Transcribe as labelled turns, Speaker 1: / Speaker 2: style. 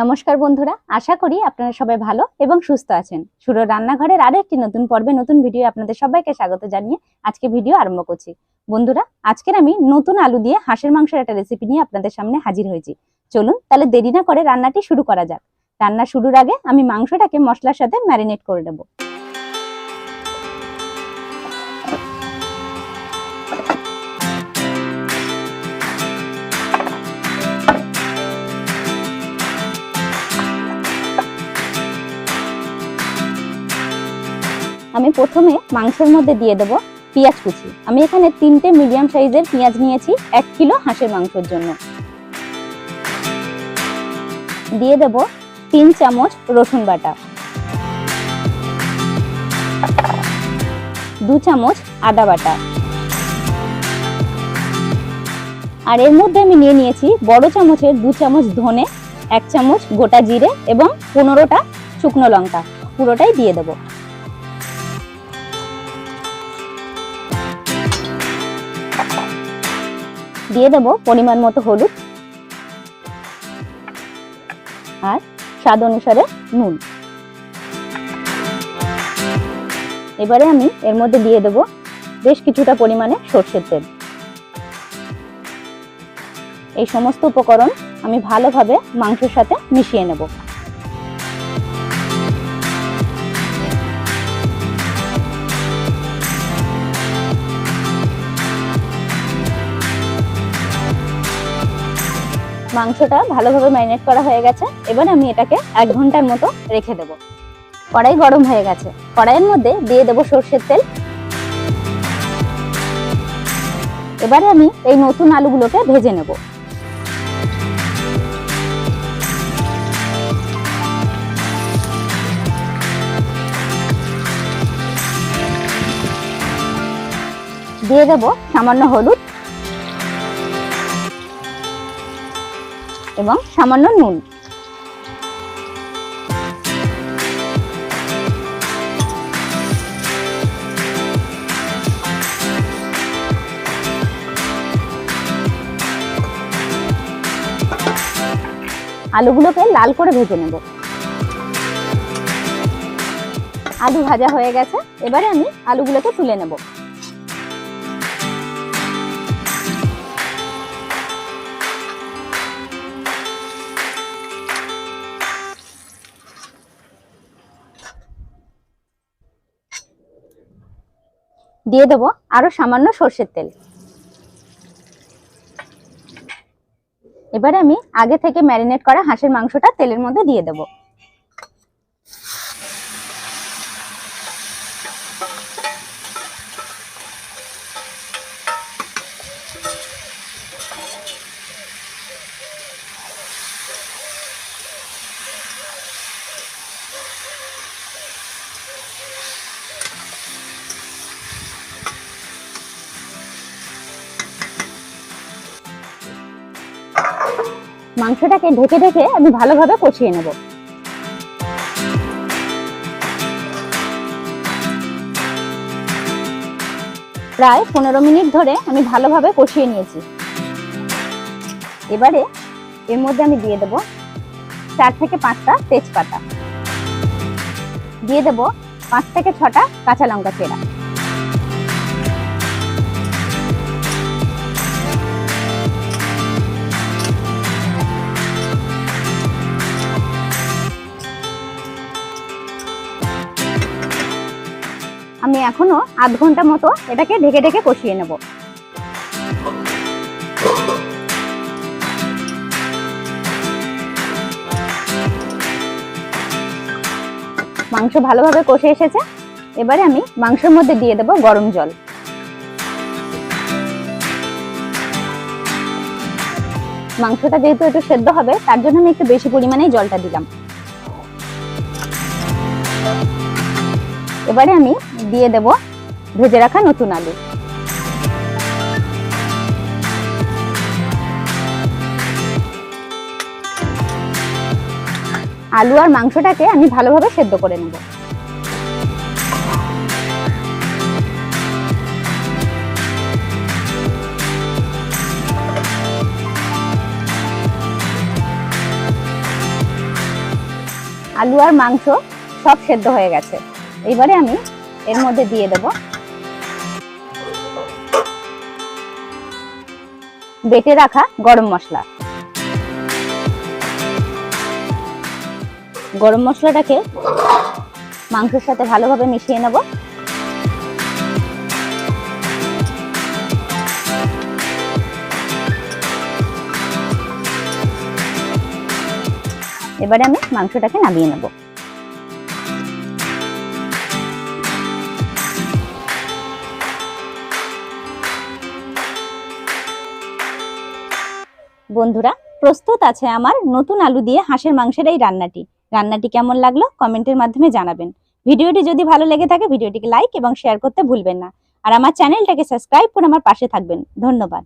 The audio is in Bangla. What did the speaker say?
Speaker 1: নমস্কার বন্ধুরা, আশা করি আপনারা সবাই ভালো এবং সুস্থ আছেন। সুরো রান্নাঘরের আরও একটি নতুন পর্বে নতুন ভিডিও আপনাদের সবাইকে স্বাগত জানিয়ে আজকে ভিডিও আরম্ভ করছি। বন্ধুরা, আজকের আমি নতুন আলু দিয়ে হাঁসের মাংসের একটা রেসিপি নিয়ে আপনাদের সামনে হাজির হয়েছি। চলুন তাহলে দেরি না করে রান্নাটি শুরু করা যাক। রান্না শুরুর আগে আমি মাংসটাকে মশলার সাথে ম্যারিনেট করে নেব। আমি প্রথমে মাংসের মধ্যে দিয়ে দেব পেঁয়াজ কুচি। আমি এখানে তিনটে মিডিয়াম সাইজের পেঁয়াজ নিয়েছি, এক কিলো হাঁসের মাংসের জন্য। দিয়ে দেব তিন চামচ রসুন বাটা। দু চামচ আদা বাটা। আর এর মধ্যে আমি নিয়ে নিয়েছি বড় চামচের দু চামচ ধনে, এক চামচ গোটা জিরে এবং পনেরোটা শুকনো লঙ্কা। পুরোটাই দিয়ে দেবো। দিয়ে দেব পরিমাণ মতো হলুদ আর স্বাদ অনুসারে নুন। এবারে আমি এর মধ্যে দিয়ে দেব বেশ কিছুটা পরিমাণে সর্ষের তেল। এই সমস্ত উপকরণ আমি ভালোভাবে মাংসের সাথে মিশিয়ে নেব। মাংসটা ভালোভাবে ম্যারিনেট করা হয়ে গেছে। এবার আমি এটাকে এক ঘণ্টার মতো রেখে দেব। কড়াই গরম হয়ে গেছে। কড়াইয়ের মধ্যে দিয়ে দেব সর্ষের তেল। এবারে আমি এই নতুন আলুগুলোকে ভেজে নেব। দিয়ে দেব সামান্য হলুদ। এবং সামান্য নুন। আলুগুলোকে লাল করে ভেজে নেব। আলু ভাজা হয়ে গেছে। এবারে আমি আলুগুলোকে তুলে নেব। দিয়ে দেবো আরও সামান্য সর্ষের তেল। এবারে আমি আগে থেকে ম্যারিনেট করা হাঁসের মাংসটা তেলের মধ্যে দিয়ে দেবো। মাংসটাকে ঢেকে ঢেকে আমি ভালোভাবে কষিয়ে নেব। প্রায় পনেরো মিনিট ধরে আমি ভালোভাবে কষিয়ে নিয়েছি। এবারে এর মধ্যে আমি দিয়ে দেব চার থেকে পাঁচটা তেজপাতা। দিয়ে দেব পাঁচ থেকে ছটা কাঁচা লঙ্কা চেরা। আমি এখনও আধ ঘণ্টা মতো এটাকে ঢেকে ঢেকে কষিয়ে নেব। মাংস ভালোভাবে কষে এসেছে। এবারে আমি মাংসের মধ্যে দিয়ে দেব গরম জল। মাংসটা যেহেতু একটু সেদ্ধ হবে, তার জন্য আমি একটু বেশি পরিমাণে জলটা দিলাম। এবারে আমি দিয়ে দেব ভেজে রাখা নতুন আলু। আলু আর মাংসটাকে আমি ভালোভাবে সেদ্ধ করে নেব। আলু আর মাংস সব সেদ্ধ হয়ে গেছে। এবারে আমি এর মধ্যে দিয়ে দেব। বেটে রাখা গরম মশলা। গরম মশলাটাকে মাংসের সাথে ভালোভাবে মিশিয়ে নেব। এবারে আমি মাংসটাকে নামিয়ে নেব। বন্ধুরা, প্রস্তুত আছে আমার নতুন আলু দিয়ে হাঁসের মাংসের এই রান্নাটি। রান্নাটি কেমন লাগল কমেন্টের মাধ্যমে জানাবেন। ভিডিওটি যদি ভালো লেগে থাকে, ভিডিওটিকে লাইক এবং শেয়ার করতে ভুলবেন না। আর আমার চ্যানেলটাকে সাবস্ক্রাইব করে আমার পাশে থাকবেন। ধন্যবাদ।